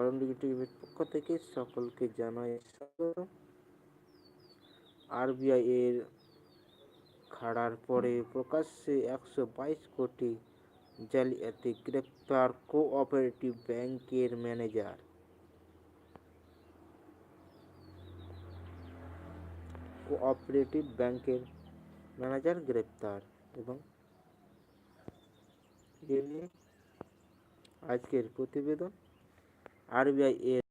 করণ টিভির পক্ষ থেকে সকলকে জানাই স্বাগত। আরবিআই এর খাড়ার পরে প্রকাশ্যে একশো বাইশ কোটি জালিয়াতি গ্রেপ্তার কোঅপারেটিভ ব্যাংকের ম্যানেজার। কোঅপারেটিভ ব্যাংকের ম্যানেজার গ্রেপ্তার এবং আজকের প্রতিবেদন আরবিআই এর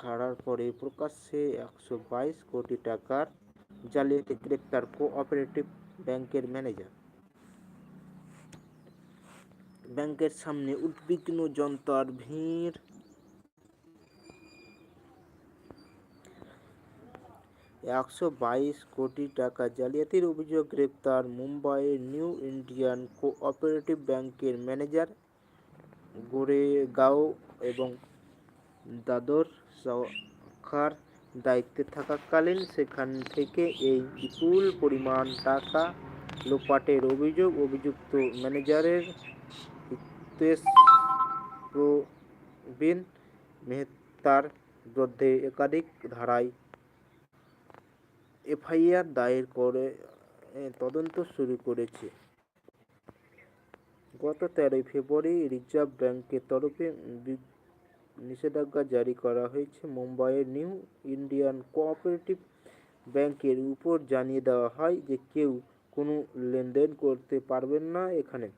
খাড়ার পরে প্রকাশ্যে একশো বাইশ কোটি টাকার জালিয়াতি গ্রেপ্তার কোঅপারেটিভ ব্যাংকের ম্যানেজার। ব্যাংকের সামনে উদ্বিগ্ন জনতার ভিড়। একশো বাইশ কোটি টাকা জালিয়াতির অভিযোগ গ্রেপ্তার মুম্বাইয়ের নিউ ইন্ডিয়ান কোঅপারেটিভ ব্যাংকের ম্যানেজার। গোরেগাঁও এবং দাদর শাখার দায়িত্বে থাকাকালীন সেখান থেকে এই বিপুল পরিমাণ টাকা লোপাটের অভিযোগ, অভিযুক্ত ম্যানেজারের প্রবীণ মেহতার বিরুদ্ধে একাধিক ধারায় এফআইআর দায়ের করে তদন্ত শুরু করেছে। গত তেরোই ফেব্রুয়ারি রিজার্ভ ব্যাংকের তরফে নিষেধাজ্ঞা জারি করা হয়েছে। মুম্বাইয়ের নিউ ইন্ডিয়ান কোঅপারেটিভ ব্যাংকের উপর জানিয়ে দেওয়া হয় যে কেউ কোনো লেনদেন করতে পারবেন না এখানে।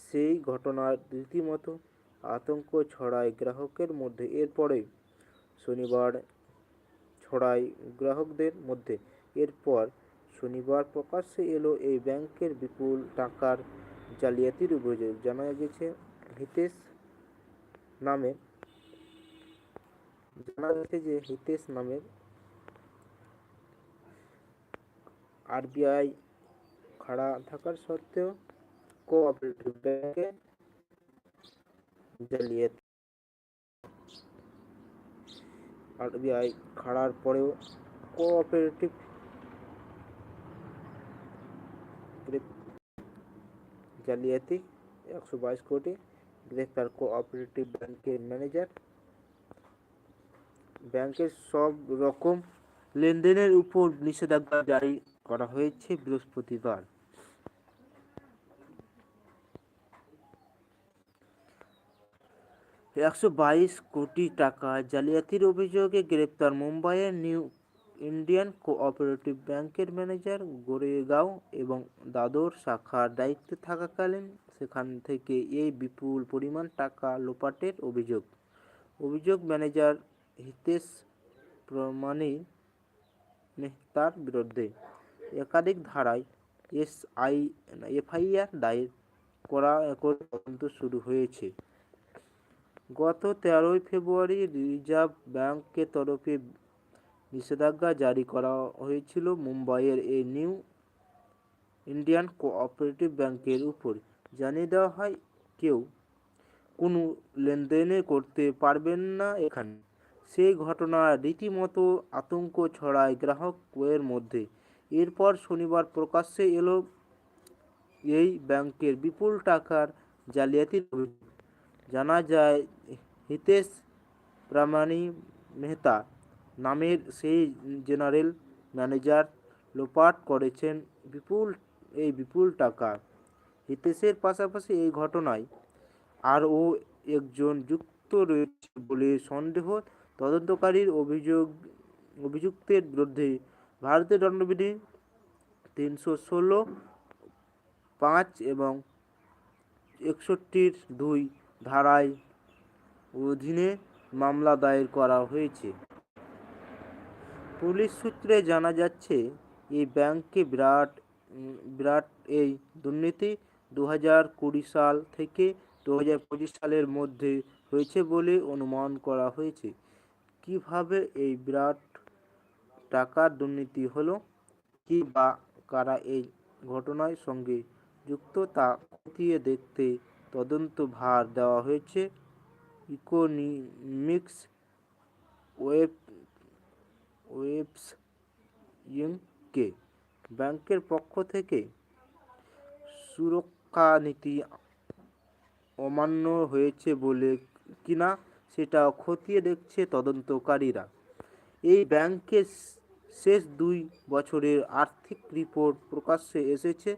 সেই ঘটনার রীতিমতো আতঙ্ক ছড়ায় গ্রাহকের মধ্যে। এরপরে শনিবার ছড়ায় গ্রাহকদের মধ্যে। এরপর শনিবার প্রকাশ্যে এলো এই ব্যাংকের বিপুল টাকার জালিয়াতির অভিযোগ জানা গেছে। হিতেশ নামে জানা গেছে যে হিতেশ নামের আরবিআই খাড়া থাকার সত্ত্বেও কোঅপারেটিভ ব্যাংকে জালিয়াতি আরবিআই খাড়ার পরেও কোঅপারেটিভ জালিয়াতি একশো বাইশ কোটি গ্রেপ্তার কোঅপারেটিভ ব্যাংকের ম্যানেজার ব্যাংকের সব রকম লেনদেনের উপর নিষেধাজ্ঞা জারি করা হয়েছে বৃহস্পতিবার। একশো বাইশ কোটি টাকা জালিয়াতির অভিযোগে গ্রেপ্তার মুম্বাইয়ের নিউ ইন্ডিয়ান কোঅপারেটিভ ব্যাংকের ম্যানেজার গোরেগাঁও এবং দাদর শাখার দায়িত্বে থাকাকালীন সেখান থেকে এই বিপুল পরিমাণ টাকা লোপাটের অভিযোগ। অভিযোগ ম্যানেজার হিতেশ প্রমাণী মেহতার বিরুদ্ধে। একাধিক ধারায় এসআই, এফআইআর দায়ের করা করে তদন্ত শুরু হয়েছে। গত তেরোই ফেব্রুয়ারি রিজার্ভ ব্যাংকের তরফে নিষেধাজ্ঞা জারি করা হয়েছিল মুম্বাইয়ের এই নিউ ইন্ডিয়ান কোঅপারেটিভ ব্যাংকের উপর। জানিয়ে দেওয়া হয়, কেউ কোনো লেনদেনে করতে পারবেন না এখানে। সেই ঘটনা রীতিমতো আতঙ্ক ছড়ায় গ্রাহকের মধ্যে। এরপর শনিবার প্রকাশ্যে এলো এই ব্যাংকের বিপুল টাকার জালিয়াতির অভিযোগ জানা যায়, হিতেশ প্রামাণী মেহতা নামের সেই জেনারেল ম্যানেজার লোপাট করেছেন বিপুল, এই বিপুল টাকা। হিতেশের পাশাপাশি এই ঘটনায় আরও একজন যুক্ত রয়েছে বলে সন্দেহ তদন্তকারীর অভিযোগ, অভিযুক্তের বিরুদ্ধে ভারতের দণ্ডবিধি তিনশো ষোলো পাঁচ এবং একষট্টির দুই ধারায় অধীনে মামলা দায়ের করা হয়েছে। পুলিশ সূত্রে জানা যাচ্ছে, এই ব্যাংকে বিরাট বিরাট এই দুর্নীতি দু হাজার কুড়ি সাল থেকে দু হাজার পঁচিশ সালের মধ্যে হয়েছে বলে অনুমান করা হয়েছে। কীভাবে এই বিরাট টাকার দুর্নীতি হলো, কি বা কারা এই ঘটনার সঙ্গে যুক্ত, তা খতিয়ে দেখতে তদন্ত ভার দেওয়া হয়েছে। ইকোনমিক্স ওয়েব ওয়েবস ইংকে ব্যাংকের পক্ষ থেকে সুরক্ষা নীতি অমান্য হয়েছে বলে কিনা সেটা খতিয়ে দেখছে তদন্তকারীরা। এই ব্যাংকের শেষ দুই বছরের আর্থিক রিপোর্ট প্রকাশ্যে এসেছে।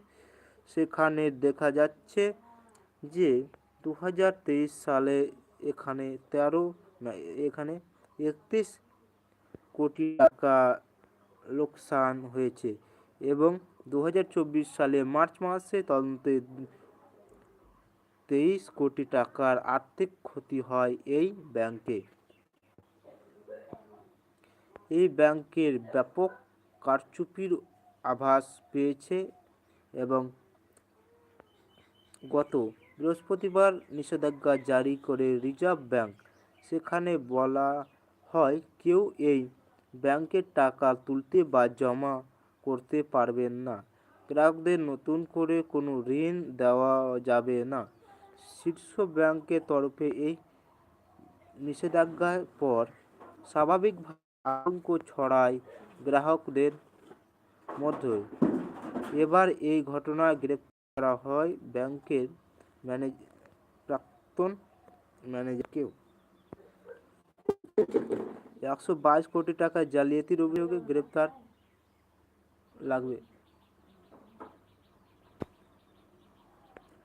সেখানে দেখা যাচ্ছে যে দু হাজার তেইশ সালে এখানে তেরো এখানে একত্রিশ কোটি টাকা লোকসান হয়েছে এবং দু হাজার চব্বিশ সালে মার্চ মাসে তদন্তে তেইশ কোটি টাকার আর্থিক ক্ষতি হয় এই ব্যাংকে। এই ব্যাংকের ব্যাপক কারচুপির আভাস পেয়েছে এবং গত বৃহস্পতিবার নিষেধাজ্ঞা জারি করে রিজার্ভ ব্যাংক। সেখানে বলা হয় কেউ এই ব্যাংকের টাকা তুলতে বা জমা করতে পারবেন না। গ্রাহকদের নতুন করে কোনো ঋণ দেওয়া যাবে না। শীর্ষ ব্যাংকের তরফে এই নিষেধাজ্ঞার পর স্বাভাবিকভাবে আতঙ্ক ছড়ায় গ্রাহকদের মধ্যে। এবার এই ঘটনায় গ্রেপ্তার করা হয় ব্যাংকের ম্যানেজ, প্রাক্তন ম্যানেজারকেও। একশো বাইশ কোটি টাকা জালিয়াতির অভিযোগে গ্রেপ্তার লাগবে।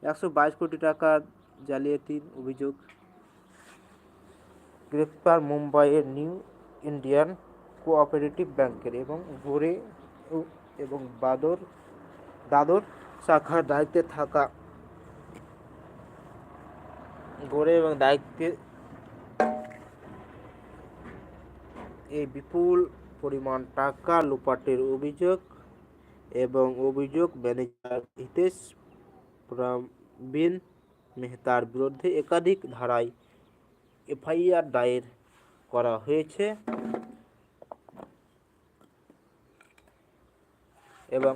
একশো বাইশ কোটি টাকা জালিয়াতির অভিযোগ। গ্রেপ্তার মুম্বাইয়ের নিউ ইন্ডিয়ান কোঅপারেটিভ ব্যাংকের এবং ভোরে এবং বাদর, দাদর শাখার দায়িত্বে থাকা। গড়ে এবং দায়িত্বে এই বিপুল পরিমাণ টাকা লুপাটের অভিযোগ এবং অভিযোগ ম্যানেজার হিতেশ প্রবীণ মেহতার বিরুদ্ধে একাধিক ধারায় এফআইআর দায়ের করা হয়েছে এবং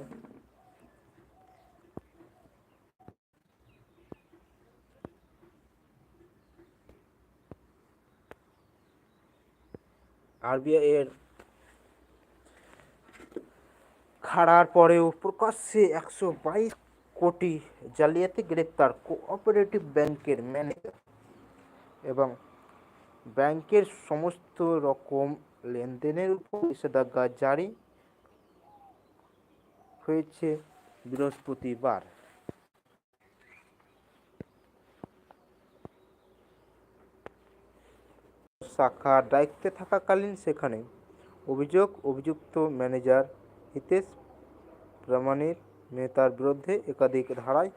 আরবিআই এর খাড়ার পরেও প্রকাশ্যে একশো বাইশ কোটি জালিয়াতি গ্রেপ্তার কোঅপারেটিভ ব্যাংকের ম্যানেজার এবং ব্যাংকের সমস্ত রকম লেনদেনের উপর নিষেধাজ্ঞা জারি হয়েছে বৃহস্পতিবার। শাখার দায়িত্বে থাকাকালীন সেখানে অভিযোগ, অভিযুক্ত ম্যানেজার হিতেশ প্রামাণিক মেহতার বিরুদ্ধে একাধিক ধারায়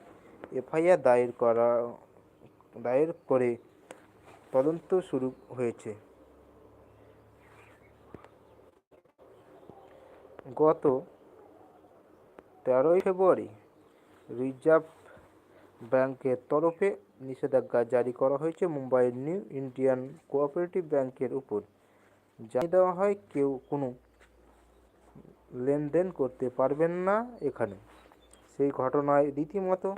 এফআইআর দায়ের করা, দায়ের করে তদন্ত শুরু হয়েছে। গত তেরোই ফেব্রুয়ারি রিজার্ভ ব্যাংকের তরফে নিষেধাজ্ঞা জারি করা হয়েছে মুম্বাইয়ের নিউ ইন্ডিয়ান কোঅপারেটিভ ব্যাংকের উপর। জানিয়ে দেওয়া হয়, কেউ কোনো লেনদেন করতে পারবেন না এখানে। সেই ঘটনায় রীতিমতো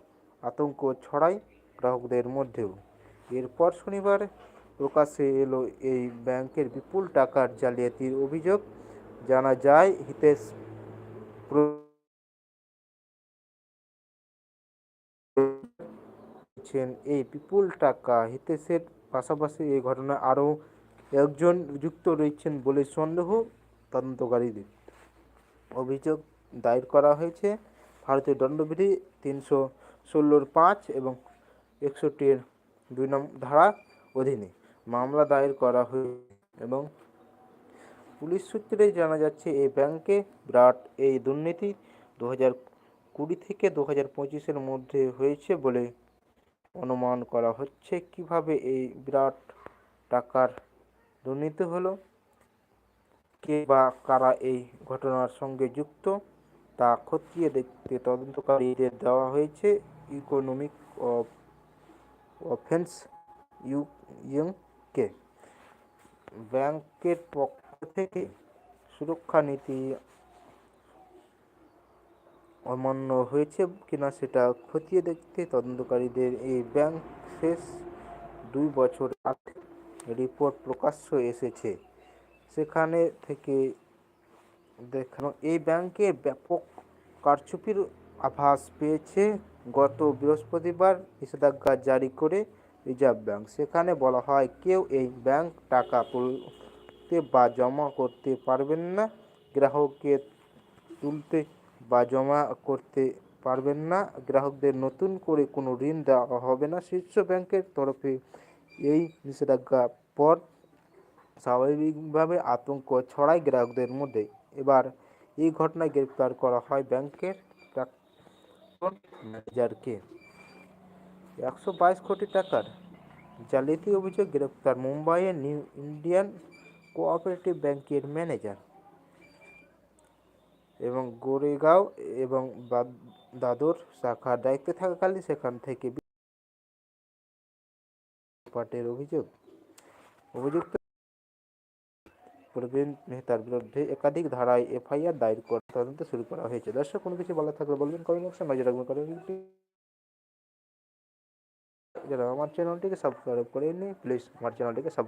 আতঙ্ক ছড়ায় গ্রাহকদের মধ্যেও। এরপর শনিবার প্রকাশ্যে এলো এই ব্যাংকের বিপুল টাকার জালিয়াতির অভিযোগ। জানা যায়, হিতেশ বলছেন, এই বিপুল টাকা হিতেশের পাশাপাশি এই ঘটনায় আরও একজন যুক্ত রয়েছেন বলে সন্দেহ তদন্তকারীদের। অভিযোগ দায়ের করা হয়েছে ভারতীয় দণ্ডবিধি তিনশো ষোলোর পাঁচ এবং একষট্টির দুই নম্বর ধারা অধীনে মামলা দায়ের করা হয়েছে এবং পুলিশ সূত্রে জানা যাচ্ছে, এই ব্যাংকে বিরাট এই দুর্নীতি দু হাজার কুড়ি থেকে দু হাজার পঁচিশের মধ্যে হয়েছে বলে অনুমান করা হচ্ছে কীভাবে এই বিরাট টাকার দুর্নীতি হলো, কে বা কারা এই ঘটনার সঙ্গে যুক্ত, তা খতিয়ে দেখতে তদন্তকারীদের দেওয়া হয়েছে ইকোনমিক অফ অফেন্স ইউ ইউকে ব্যাংকের পক্ষ থেকে সুরক্ষা নীতি অমান্য হয়েছে কিনা সেটা খতিয়ে দেখতে তদন্তকারীদের এই ব্যাংক শেষ দুই বছর আর্থিক রিপোর্ট প্রকাশ্য এসেছে। সেখানে থেকে দেখানো, এই ব্যাংকে ব্যাপক কারচুপির আভাস পেয়েছে গত বৃহস্পতিবার নিষেধাজ্ঞা জারি করে রিজার্ভ ব্যাংক। সেখানে বলা হয়, কেউ এই ব্যাংক টাকা তুলতে বা জমা করতে পারবেন না, গ্রাহককে তুলতে বা জমা করতে পারবেন না। গ্রাহকদের নতুন করে কোনো ঋণ দেওয়া হবে না। শীর্ষ ব্যাংকের তরফে এই নিষেধাজ্ঞার পর স্বাভাবিকভাবে আতঙ্ক ছড়ায় গ্রাহকদের মধ্যে। এবার এই ঘটনায় গ্রেপ্তার করা হয় ব্যাংকের ম্যানেজারকে। একশো বাইশ কোটি টাকার জালিয়াতি অভিযোগ, গ্রেপ্তার মুম্বাইয়ের নিউ ইন্ডিয়ান কোঅপারেটিভ ব্যাংকের ম্যানেজার। এবং গোরেগাঁও এবং দাদর শাখার দায়িত্বে থাকাকালীন সেখান থেকে পাটের অভিযোগ। অভিযুক্ত প্রবীণ মেহতার বিরুদ্ধে একাধিক ধারায় এফআইআর দায়ের করে তদন্ত শুরু করা হয়েছে। দর্শক, কোনো কিছু বলার থাকলে বলবেন, কমেন্ট বক্সে নজর রাখবেন কারণ যারা আমার চ্যানেলটিকে সাবস্ক্রাইব করেননি প্লিজ আমার চ্যানেলটিকে সাবস্ক্রাইব